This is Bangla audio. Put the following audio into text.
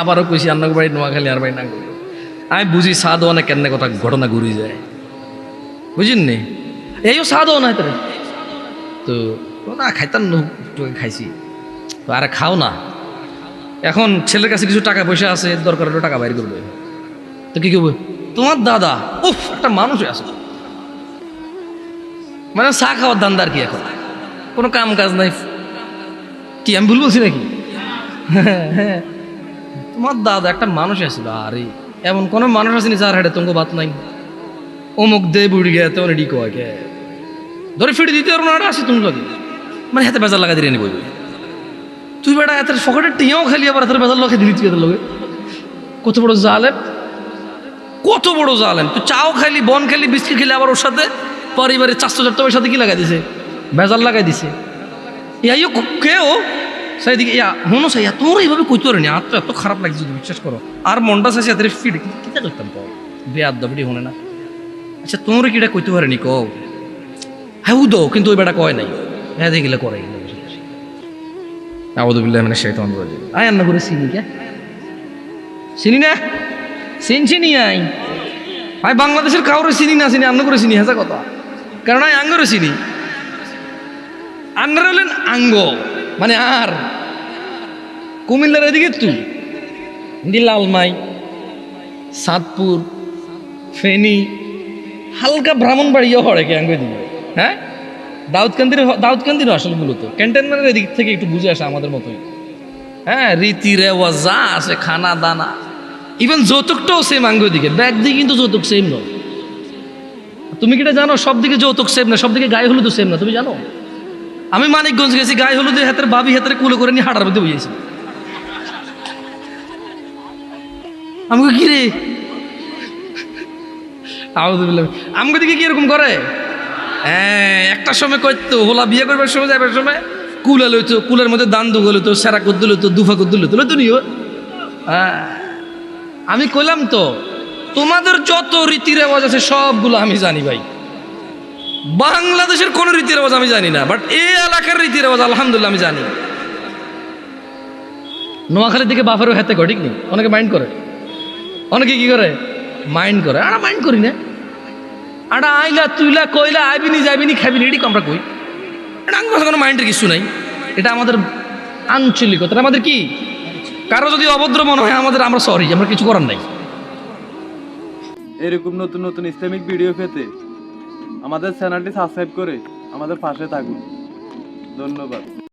আবারও কইছি আন্নার বাড়ি, নোয়াখালী আর বাড়ি না করল আমি বুঝি সাদ অনেক কেন কথা ঘটনা ঘুরি যায়। বুঝিন নি? এইও সাদ না তোর তো না, খাইতাম না আগে খাইছি। তো আরে খাও না। এখন ছেলের কাছে কিছু টাকা পয়সা আছে, দরকার হলে টাকা বাইর করবে। তো কি করবে? তোমার দাদা, উফ, একটা মানুষ আছে। মানে চা খাওয়ার দান্দার কি এখন? কোনো কাম কাজ নাই। কি, আমি ভুল বলছি নাকি? হ্যাঁ তোমার দাদা একটা মানুষ আছিল, আরে, এমন কোন মানুষ আসেনি যার হাটে তোমাকে বাত নাই। অমুক দে বুড়ি গে তেমন রেডি কে? ধরে ফিরে দিতে পারব না আসি তুমি লাগে মানে হাতে বেজার লাগা দিয়ে নিবই তুই বেটা এত সকালে টিয়াও খালি, আবার এত বেজার লোকে দিলি তুই লোকে। কত বড় জালেম। কত বড় জালেম। তুই চাও খাইলি বন খাইলি বিস্কিট খেলি, আবার ওর সাথে পরিবারের চারশো চারটা সাথে কি লাগাই দিছে? বেজার লাগাই দিছে। ইয়াইও কেও সেইদিকে ইয়া মনো সাইয়া তোর এইভাবে কইতে পারেনি আর তো এত খারাপ লাগছে যদি বিশ্বাস করো। আর মনটা চাইছে এদের ফিট কিতা করতাম কও? বেয়াদ দাবড়ি হনে না। আচ্ছা তোর কিটা কইতে পারেনি কও? হ্যাঁ উদো কিন্তু ওই বেটা কয় নাই? হ্যাঁ দেখিলে করে। আউদুবিল্লাহ মানে শৈতান রাজিম। আয় আন্না করে চিনি কে? চিনি না? চিন চিনি আই। আই বাংলাদেশের কাউরে চিনি না চিনি আন্ন করে চিনি হেসা কথা। কারণ আই আঙ্গরে চিনি। আন্নারা হলেন আঙ্গ মানে আর। কুমিল্লার এদিকে তুই? দি লালমাই, সাতপুর, ফেনী, হালকা ব্রাহ্মণবাড়িও হরে কে আঙ্গ দিবে? হ্যাঁ? দাউদকান্দির দাউদকান্দির আসলে মূলত। ক্যান্টনমেন্টের এদিক থেকে একটু বুঝে আসে আমাদের মতোই। হ্যাঁ রীতি রেওয়াজ যা আছে, খানা দানা। ইভেন যৌতুকটাও সেম আঙ্গ দিকে। ব্যাগ দিকে কিন্তু যৌতুক সেম নয়। তুমি কি এটা জানো? সব দিকে যৌতুক সেম না সব দিকে গায়ে হলুদ সেম না তুমি জানো? আমি মানিকগঞ্জ গেছি, গায়ে হলুদের হাতের বাবি হাতের কুলো করে নিয়ে হাঁটার মধ্যে বুঝেছি আমি কই, কি রে? আউযুবিল্লাহ। আমগো দিকে কি এরকম করে? হ্যাঁ একটা সময় কইতো হোলা বিয়ে করবার সময় যাবার সময় কুলা লইতো কুলের মধ্যে দান দুগো লইতো সেরা কদ্দু লইতো দুফা কদ্দু লইতো লইতো নিও। হ্যাঁ আমি কইলাম তো তোমাদের যত রীতি রেওয়াজ আছে সবগুলো আমি জানি ভাই। বাংলাদেশের কোন রীতি রেওয়াজ আমি জানি না বাট এই এলাকার রীতি রেওয়াজ আলহামদুলিল্লাহ আমি জানি। নোয়াখালীর দিকে বাফারও হাতে ঠিক নেই? অনেকে মাইন্ড করে। অনেকে কি করে? মাইন্ড করে। আর মাইন্ড করি না। আটা আইলা তুইলা কইলা, আইবিনি যাইবিনি খাবিনি এটি আমরা কই? এটা আমার কোনো মাইন্ডের কিছু নাই। এটা আমাদের আঞ্চলিকতা। আমাদের কি? কারও যদি অভদ্র মনে হয় আমাদের, আমরা সরি আমরা কিছু করার নাই। এরকম নতুন নতুন ইসলামিক ভিডিও পেতে আমাদের চ্যানেলটি সাবস্ক্রাইব করে আমাদের পাশে থাকুন। ধন্যবাদ।